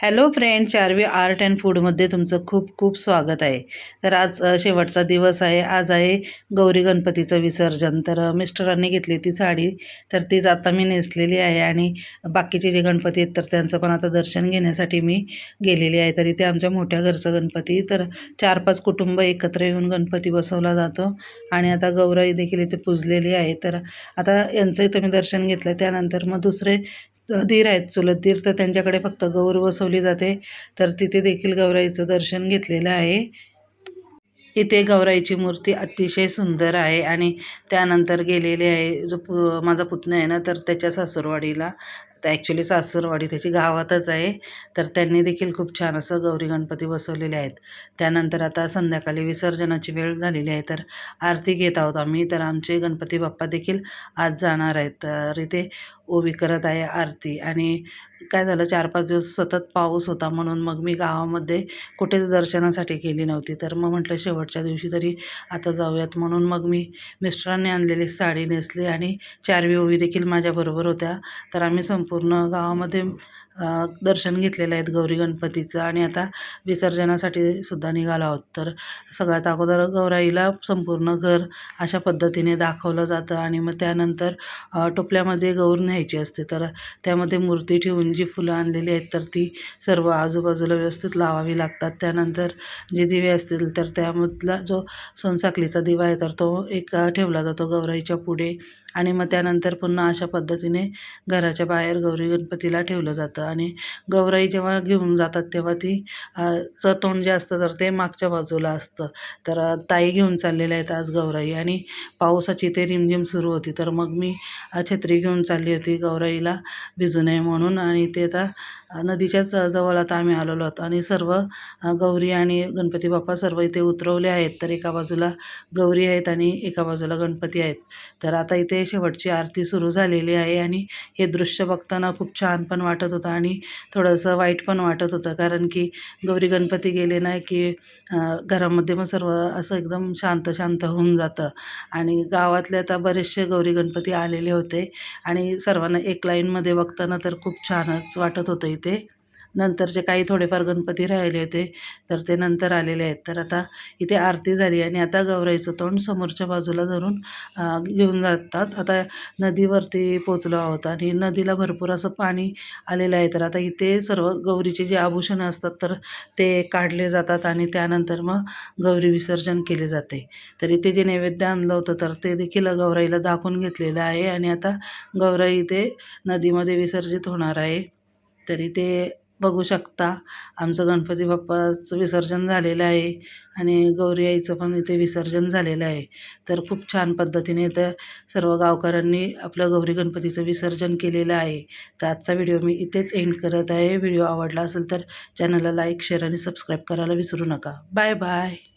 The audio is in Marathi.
Hello friend Charvi art and फूडमध्ये तुमचं खूप खूप स्वागत आहे. तर आज शेवटचा दिवस आहे. आज आहे गौरी गणपतीचं विसर्जन. तर मिस्टरांनी घेतली ती साडी. तर तीच आता मी नेसलेली आहे आणि बाकीचे जे गणपती आहेत तर त्यांचं पण आता दर्शन घेण्यासाठी मी गेलेली आहे. तर इथे आमच्या मोठ्या घरचं गणपती. तर चार पाच कुटुंब एकत्र येऊन गणपती बसवला जातो. आणि आता गौराई देखील इथे पुजलेली आहे. तर आता यांचं तुम्ही दर्शन घेतलं. त्यानंतर मग दुसरे दीर आहेत. चुलत दीर तर त्यांच्याकडे फक्त गौर बसवली जाते. तर तिथे देखील गौराईचं दर्शन घेतलेलं आहे. इथे गौराईची मूर्ती अतिशय सुंदर आहे आणि त्यानंतर गेलेले आहे. जो पु माझा पुतण्या आहे ना तर त्याच्या सासूरवाडीला तर ॲक्च्युली सासूरवाडी त्याची गावातच आहे. तर त्यांनी देखील खूप छान असं गौरी गणपती बसवलेले आहेत. त्यानंतर आता संध्याकाळी विसर्जनाची वेळ झालेली आहे. तर आरती घेत आहोत आम्ही. तर आमचे गणपती बाप्पा देखील आज जाणार आहेत. तर इथे उभी करत आहे आरती. आणि काय झालं चार पाच दिवस सतत पाऊस होता म्हणून मग मी गावामध्ये कुठेच दर्शनासाठी गेली नव्हती. तर मग म्हटलं शेवटच्या दिवशी तरी आता जाऊयात म्हणून मग मी मिस्टरांनी आणलेली साडी नेसली आणि चारवी ओवी देखील माझ्याबरोबर होत्या. तर आम्ही संपूर्ण गावामध्ये दर्शन घेतलेलं आहेत गौरी गणपतीचं आणि आता विसर्जनासाठी सुद्धा निघालो आहोत. तर सगळ्यात अगोदर गौराईला संपूर्ण घर अशा पद्धतीने दाखवलं जातं आणि मग त्यानंतर टोपल्यामध्ये गौर न्यायची असते. तर त्यामध्ये मूर्ती ठेवून जी फुलं आणलेली आहेत तर ती सर्व आजूबाजूला व्यवस्थित लावावी लागतात. त्यानंतर जे दिवे असतील तर त्यामधला जो सोनसाखलीचा दिवा आहे तर तो एक ठेवला जातो गौराईच्या पुढे. आणि मग त्यानंतर पुन्हा अशा पद्धतीने घराच्या बाहेर गौरी गणपतीला ठेवलं जातं. आणि गौराई जेव्हा घेऊन जातात तेव्हा ती चं तोंड जे असतं तर ते मागच्या बाजूला असतं. तर ताई घेऊन चाललेल्या आहेत आज गौराई आणि पावसाची ते रिमझिम सुरू होती. तर मग मी छत्री घेऊन चालली होती गौराईला भिजू नये म्हणून आणि ते आता नदीच्याच जवळ आता आम्ही आलेलो आहोत आणि सर्व गौरी आणि गणपती बाप्पा सर्व इथे उतरवले आहेत. तर एका बाजूला गौरी आहेत आणि एका बाजूला गणपती आहेत. तर आता इथे शेवटची आरती सुरू झालेली आहे आणि हे दृश्य बघताना खूप छान पण वाटत होतं. आणि थोडंसं वाईट पण वाटत होतं. कारण की गौरी गणपती गेले नाही की घरामध्ये मग सर्व असं एकदम शांत शांत होऊन जातं. आणि गावातले आता बरेचसे गौरी गणपती आलेले होते आणि सर्वांना एक लाईनमध्ये बघताना तर खूप छानच वाटत होतं इथे. नंतरचे काही थोडेफार गणपती राहिले होते तर ते नंतर आलेले आहेत. तर आता इथे आरती झाली आणि आता गौराईचं तोंड समोरच्या बाजूला धरून घेऊन जातात. आता नदीवरती पोचलो आहोत आणि नदीला भरपूर असं पाणी आलेलं आहे. तर आता इथे सर्व गौरीचे जे आभूषणं असतात तर ते काढले जातात आणि त्यानंतर मग गौरी विसर्जन केले जाते. तर इथे जे नैवेद्य आणलं होतं तर ते देखील गौराईला दाखवून घेतलेलं आहे. आणि आता गौराई इथे नदीमध्ये विसर्जित होणार आहे. तरी ते बघू शकता. आमचं गणपती बाप्पाचं विसर्जन झालेलं आहे आणि गौरी आईचं पण इथे विसर्जन झालेलं आहे. तर खूप छान पद्धतीने इथं सर्व गावकऱ्यांनी आपलं गौरी गणपतीचं विसर्जन केलेलं आहे. तर आजचा व्हिडिओ मी इथेच एंड करत आहे. व्हिडिओ आवडला असेल तर चॅनलला लाईक शेअर आणि सबस्क्राईब करायला विसरू नका. Bye bye